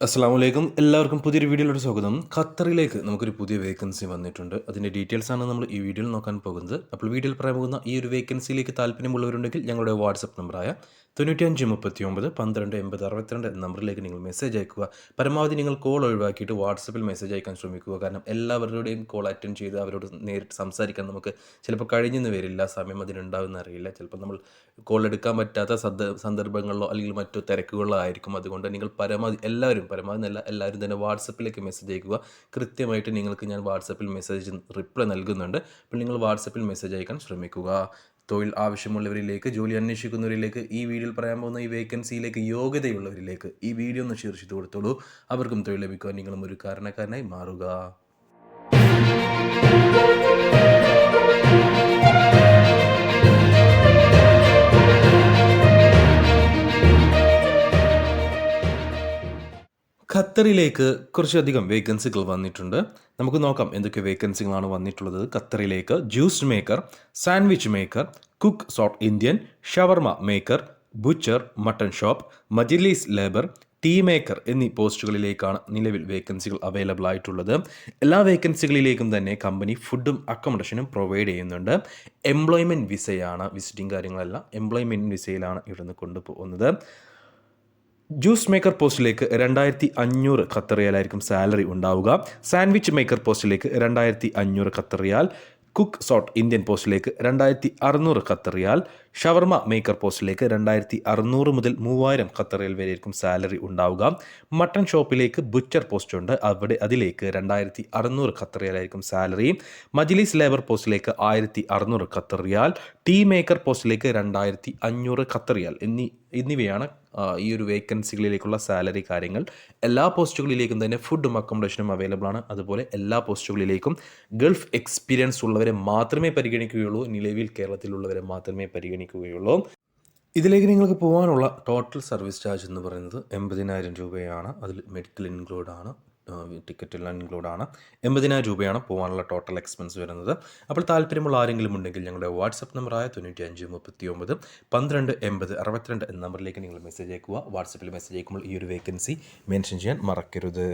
അസ്സാം വലൈക്കും എല്ലാവർക്കും പുതിയൊരു വീഡിയോയിലോട്ട് സ്വാഗതം. ഖത്തറിലേക്ക് നമുക്കൊരു പുതിയ വേക്കൻസി വന്നിട്ടുണ്ട്. അതിന്റെ ഡീറ്റെയിൽസ് ആണ് നമ്മൾ ഈ വീഡിയോയിൽ നോക്കാൻ പോകുന്നത്. അപ്പോൾ വീഡിയോയിൽ പറയാൻ പോകുന്ന ഈ ഒരു വേക്കൻസിയിലേക്ക് താല്പര്യമുള്ളവരുണ്ടെങ്കിൽ ഞങ്ങളുടെ വാട്സപ്പ് നമ്പറായ തൊണ്ണൂറ്റിയഞ്ച് മുപ്പത്തി ഒമ്പത് പന്ത്രണ്ട് എൺപത് അറുപത്തിരണ്ട് എന്ന നമ്പറിലേക്ക് നിങ്ങൾ മെസ്സേജ് അയക്കുക. പരമാവധി നിങ്ങൾ കോൾ ഒഴിവാക്കിയിട്ട് വാട്സപ്പിൽ മെസ്സേജ് അയക്കാൻ ശ്രമിക്കുക. കാരണം എല്ലാവരുടെയും കോൾ അറ്റൻഡ് ചെയ്ത് അവരോട് നേരിട്ട് സംസാരിക്കാൻ നമുക്ക് ചിലപ്പോൾ കഴിഞ്ഞെന്ന് വരില്ല സമയം അതിനുണ്ടാവുമെന്ന് അറിയില്ല. ചിലപ്പോൾ നമ്മൾ കോൾ എടുക്കാൻ പറ്റാത്ത സന്ദ സന്ദർഭങ്ങളിലോ അല്ലെങ്കിൽ മറ്റു തിരക്കുകളിലോ ആയിരിക്കും. അതുകൊണ്ട് നിങ്ങൾ പരമാവധി എല്ലാവരും പരമാവധി നല്ല എല്ലാവരും തന്നെ വാട്സപ്പിലേക്ക് മെസ്സേജ് അയക്കുക. കൃത്യമായിട്ട് നിങ്ങൾക്ക് ഞാൻ വാട്സപ്പിൽ മെസ്സേജ് റിപ്ലൈ നൽകുന്നുണ്ട്. അപ്പോൾ നിങ്ങൾ വാട്സപ്പിൽ മെസ്സേജ് അയക്കാൻ ശ്രമിക്കുക. തൊഴിൽ ആവശ്യമുള്ളവരിലേക്ക് ജോലി അന്വേഷിക്കുന്നവരിലേക്ക് ഈ വീഡിയോയിൽ പറയാൻ പോകുന്ന ഈ വേക്കൻസിയിലേക്ക് യോഗ്യതയുള്ളവരിലേക്ക് ഈ വീഡിയോ ഒന്ന് ചെയ്ത് കൊടുത്തോളൂ. അവർക്കും തൊഴിൽ ലഭിക്കുവാൻ നിങ്ങളും ഒരു കാരണക്കാരനായി മാറുക. ഖത്തറിലേക്ക് കുറച്ചധികം വേക്കൻസികൾ വന്നിട്ടുണ്ട്. നമുക്ക് നോക്കാം എന്തൊക്കെ വേക്കൻസികളാണ് വന്നിട്ടുള്ളത്. ഖത്തറിലേക്ക് juice maker sandwich maker cook south Indian shawarma maker butcher mutton shop മജിലീസ് labour tea maker എന്നീ പോസ്റ്റുകളിലേക്കാണ് നിലവിൽ വേക്കൻസികൾ അവൈലബിൾ ആയിട്ടുള്ളത്. എല്ലാ വേക്കൻസികളിലേക്കും തന്നെ കമ്പനി ഫുഡും അക്കോമഡേഷനും പ്രൊവൈഡ് ചെയ്യുന്നുണ്ട്. എംപ്ലോയ്മെന്റ് വിസയാണ് വിസിറ്റിംഗ് കാര്യങ്ങളെല്ലാം എംപ്ലോയ്മെന്റ് വിസയിലാണ് ഇവിടുന്ന് കൊണ്ടുപോകുന്നത്. ജ്യൂസ് മേക്കർ പോസ്റ്റിലേക്ക് രണ്ടായിരത്തി അഞ്ഞൂറ് ഖത്തറിയാലായിരിക്കും സാലറി ഉണ്ടാവുക. സാൻഡ്വിച്ച് മേക്കർ പോസ്റ്റിലേക്ക് രണ്ടായിരത്തി അഞ്ഞൂറ് Qatar riyal. Cook south Indian പോസ്റ്റിലേക്ക് രണ്ടായിരത്തി അറുന്നൂറ് ഖത്തർ റിയാൽ. ഷവർമ മേക്കർ പോസ്റ്റിലേക്ക് രണ്ടായിരത്തി അറുന്നൂറ് മുതൽ മൂവായിരം ഖത്തർ റെയിൽവേയിലേക്കും സാലറി ഉണ്ടാവുക. മട്ടൺ ഷോപ്പിലേക്ക് ബുച്ചർ പോസ്റ്റ് ഉണ്ട് അവിടെ അതിലേക്ക് രണ്ടായിരത്തി അറുന്നൂറ് ഖത്തർ റിയാലായിരിക്കും സാലറി. മജ്ലിസ് ലേബർ പോസ്റ്റിലേക്ക് ആയിരത്തി അറുന്നൂറ് ഖത്തർ റിയാൽ. ടീ മേക്കർ പോസ്റ്റിലേക്ക് രണ്ടായിരത്തി അഞ്ഞൂറ് ഖത്തർ റിയാൽ എന്നീ എന്നിവയാണ് ഈ ഒരു വേക്കൻസികളിലേക്കുള്ള സാലറി കാര്യങ്ങൾ. എല്ലാ പോസ്റ്റുകളിലേക്കും തന്നെ ഫുഡും അക്കോമഡേഷനും അവൈലബിൾ ആണ്. അതുപോലെ എല്ലാ പോസ്റ്റുകളിലേക്കും ഗൾഫ് എക്സ്പീരിയൻസ് ഉള്ളവരെ മാത്രമേ പരിഗണിക്കുകയുള്ളൂ. നിലവിൽ കേരളത്തിലുള്ളവരെ മാത്രമേ പരിഗണിക്കുകയുള്ളൂ ഇതിലേക്ക് നിങ്ങൾക്ക് പോകാനുള്ള ടോട്ടൽ സർവീസ് ചാർജ് എന്ന് പറയുന്നത് എൺപതിനായിരം രൂപയാണ്. അതിൽ മെഡിക്കൽ ഇൻക്ലൂഡ് ആണ്. ടിക്കറ്റ് എല്ലാം ഇൻക്ലൂഡ് ആണ്. എൺപതിനായിരം രൂപയാണ് പോകാനുള്ള ടോട്ടൽ എക്സ്പെൻസ് വരുന്നത്. അപ്പോൾ താല്പര്യമുള്ള ആരെങ്കിലും ഉണ്ടെങ്കിൽ ഞങ്ങളുടെ വാട്സപ്പ് നമ്പറായ തൊണ്ണൂറ്റി അഞ്ച് മുപ്പത്തി ഒമ്പത് പന്ത്രണ്ട് എൺപത് അറുപത്തിരണ്ട് എന്ന നമ്പറിലേക്ക് നിങ്ങൾ മെസ്സേജ് അയക്കുക. വാട്സപ്പിൽ മെസ്സേജ് അയക്കുമ്പോൾ ഈ ഒരു വേക്കൻസി മെൻഷൻ ചെയ്യാൻ മറക്കരുത്.